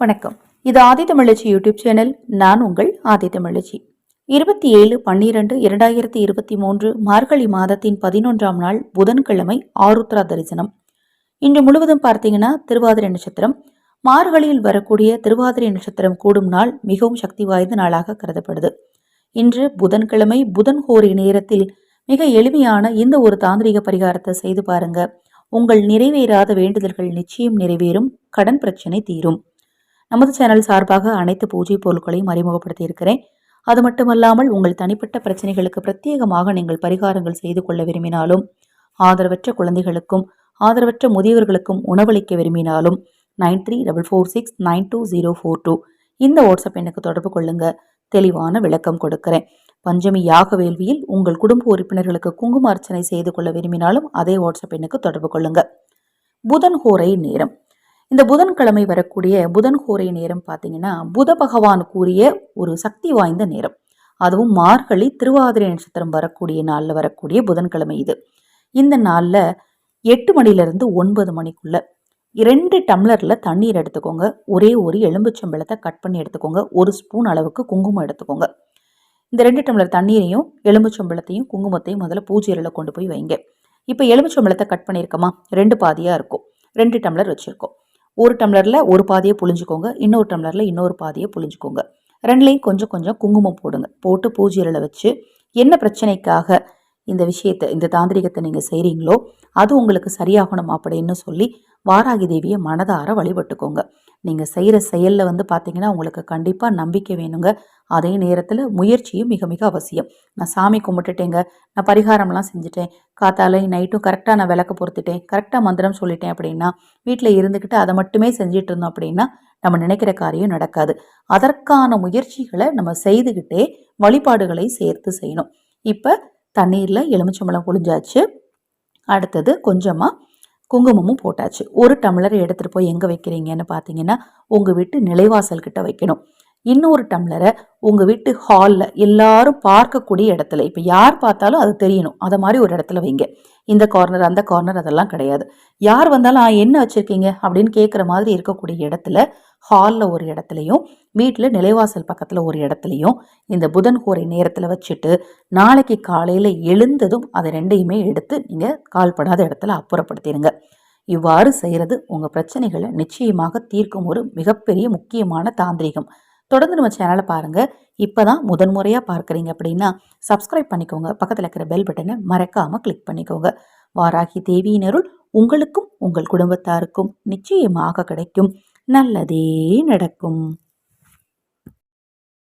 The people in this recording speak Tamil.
வணக்கம். இது ஆதி தமிழச்சி யூடியூப் சேனல். நான் உங்கள் ஆதி தமிழச்சி. இருபத்தி ஏழு பன்னிரண்டு இரண்டாயிரத்தி இருபத்தி மூன்று மார்கழி மாதத்தின் பதினொன்றாம் நாள் புதன்கிழமை ஆருத்ரா தரிசனம். இன்று முழுவதும் பார்த்தீங்கன்னா திருவாதிரை நட்சத்திரம். மார்கழியில் வரக்கூடிய திருவாதிரை நட்சத்திரம் கூடும் நாள் மிகவும் சக்தி வாய்ந்த நாளாக கருதப்படுது. இன்று புதன்கிழமை புதன் கோரி நேரத்தில் மிக எளிமையான இந்த ஒரு தாந்திரிக பரிகாரத்தை செய்து பாருங்க. உங்கள் நிறைவேறாத வேண்டுதல்கள் நிச்சயம் நிறைவேறும். கடன் பிரச்சனை தீரும். நமது சேனல் சார்பாக அனைத்து பூஜை பொருட்களையும் அறிமுகப்படுத்தி இருக்கிறேன் அது மட்டுமல்லாமல் உங்கள் தனிப்பட்ட பிரச்சனைகளுக்கு பிரத்யேகமாக நீங்கள் பரிகாரங்கள் செய்து கொள்ள விரும்பினாலும் ஆதரவற்ற குழந்தைகளுக்கும் ஆதரவற்ற முதியவர்களுக்கும் உணவளிக்க விரும்பினாலும் nine three double four six nine two zero four two இந்த வாட்ஸ்அப் எனக்கு தொடர்பு கொள்ளுங்க. தெளிவான விளக்கம் கொடுக்கிறேன். பஞ்சமி யாக வேள்வியில் உங்கள் குடும்ப உறுப்பினர்களுக்கு குங்கும அர்ச்சனை செய்து கொள்ள விரும்பினாலும் அதே வாட்ஸ்அப் எண்ணுக்கு தொடர்பு கொள்ளுங்க. புதன் ஹோரை நேரம். இந்த புதன்கிழமை வரக்கூடிய புதன் கோரை நேரம் பார்த்தீங்கன்னா புத பகவான் கூறிய ஒரு சக்தி வாய்ந்த நேரம். அதுவும் மார்கழி திருவாதிரை நட்சத்திரம் வரக்கூடிய நாளில் வரக்கூடிய புதன்கிழமை இது. இந்த நாளில் எட்டு மணிலேருந்து ஒன்பது மணிக்குள்ள ரெண்டு டம்ளரில் தண்ணீர் எடுத்துக்கோங்க. ஒரே ஒரு எலும்புச்சம்பழத்தை கட் பண்ணி எடுத்துக்கோங்க. ஒரு ஸ்பூன் அளவுக்கு குங்குமம் எடுத்துக்கோங்க. இந்த ரெண்டு டம்ளர் தண்ணீரையும் எலும்புச்சம்பழத்தையும் குங்குமத்தையும் முதல்ல பூஜையில் கொண்டு போய் வைங்க. இப்போ எலும்புச்சம்பழத்தை கட் பண்ணியிருக்கோமா? ரெண்டு பாதியாக இருக்கும். ரெண்டு டம்ளர் வச்சுருக்கோம். ஒரு டம்ளரில் ஒரு பாதியை புழிஞ்சுக்கோங்க இன்னொரு டம்ளரில் இன்னொரு பாதியை புழிஞ்சுக்கோங்க. ரெண்டுலேயும் கொஞ்சம் கொஞ்சம் குங்குமம் போடுங்க. போட்டு பூஜையில் வச்சு என்ன பிரச்சனைக்காக இந்த விஷயத்தை இந்த தாந்திரிகத்தை நீங்கள் செய்கிறீங்களோ அது உங்களுக்கு சரியாகணும் அப்படின்னு சொல்லி வாராகி தேவியை மனதார வழிபட்டுக்கோங்க. நீங்கள் செய்கிற செயலில் வந்து பார்த்தீங்கன்னா உங்களுக்கு கண்டிப்பாக நம்பிக்கை வேணுங்க. அதே நேரத்தில் முயற்சியும் மிக மிக அவசியம். நான் சாமி கும்பிட்டுட்டேங்க நான் பரிகாரம்லாம் செஞ்சுட்டேன். காத்தாலை நைட்டும் கரெக்டாக நான் விளக்கு பொறுத்துட்டேன் கரெக்டாக மந்திரம் சொல்லிட்டேன் அப்படின்னா வீட்டில் இருந்துக்கிட்டு அதை மட்டுமே செஞ்சிட்டு இருந்தோம் அப்படின்னா நம்ம நினைக்கிற காரியம் நடக்காது. அதற்கான முயற்சிகளை நம்ம செய்துக்கிட்டே வழிபாடுகளை சேர்த்து செய்யணும். இப்போ தண்ணீரில் எலுமிச்சம்பழம் புழிஞ்சாச்சு. அடுத்தது கொஞ்சமாக குங்குமமும் போட்டாச்சு. ஒரு டம்ளரை எடுத்துகிட்டு போய் எங்கே வைக்கிறீங்கன்னு பார்த்தீங்கன்னா உங்கள் வீட்டு நிலைவாசல் கிட்ட வைக்கணும். இன்னொரு டம்ளரை உங்கள் வீட்டு ஹாலில் எல்லாரும் பார்க்கக்கூடிய இடத்துல இப்போ யார் பார்த்தாலும் அது தெரியணும். அதை மாதிரி ஒரு இடத்துல வைங்க. இந்த கார்னர் அந்த கார்னர் அதெல்லாம் கிடையாது. யார் வந்தாலும் என்ன வச்சுருக்கீங்க? அப்படின்னு கேட்குற மாதிரி இருக்கக்கூடிய இடத்துல ஹாலில் ஒரு இடத்துலையும் வீட்டில் நிலைவாசல் பக்கத்தில் ஒரு இடத்துலையும் இந்த புதன் கோரை நேரத்தில் வச்சுட்டு நாளைக்கு காலையில் எழுந்ததும் அதை ரெண்டையுமே எடுத்து நீங்கள் கால்படாத இடத்துல அப்புறப்படுத்திடுங்க இவ்வாறு செய்கிறது உங்கள் பிரச்சனைகளை நிச்சயமாக தீர்க்கும் ஒரு மிகப்பெரிய முக்கியமான தாந்திரிகம். தொடர்ந்து நம்ம சேனலை பாருங்கள் இப்போ தான் முதன்முறையாக பார்க்குறீங்க அப்படின்னா சப்ஸ்கிரைப் பண்ணிக்கோங்க. பக்கத்தில் இருக்கிற பெல் பட்டனை மறக்காமல் கிளிக் பண்ணிக்கோங்க. வாராகி தேவியினருள் உங்களுக்கும் உங்கள் குடும்பத்தாருக்கும் நிச்சயமாக கிடைக்கும். நல்லதே நடக்கும்.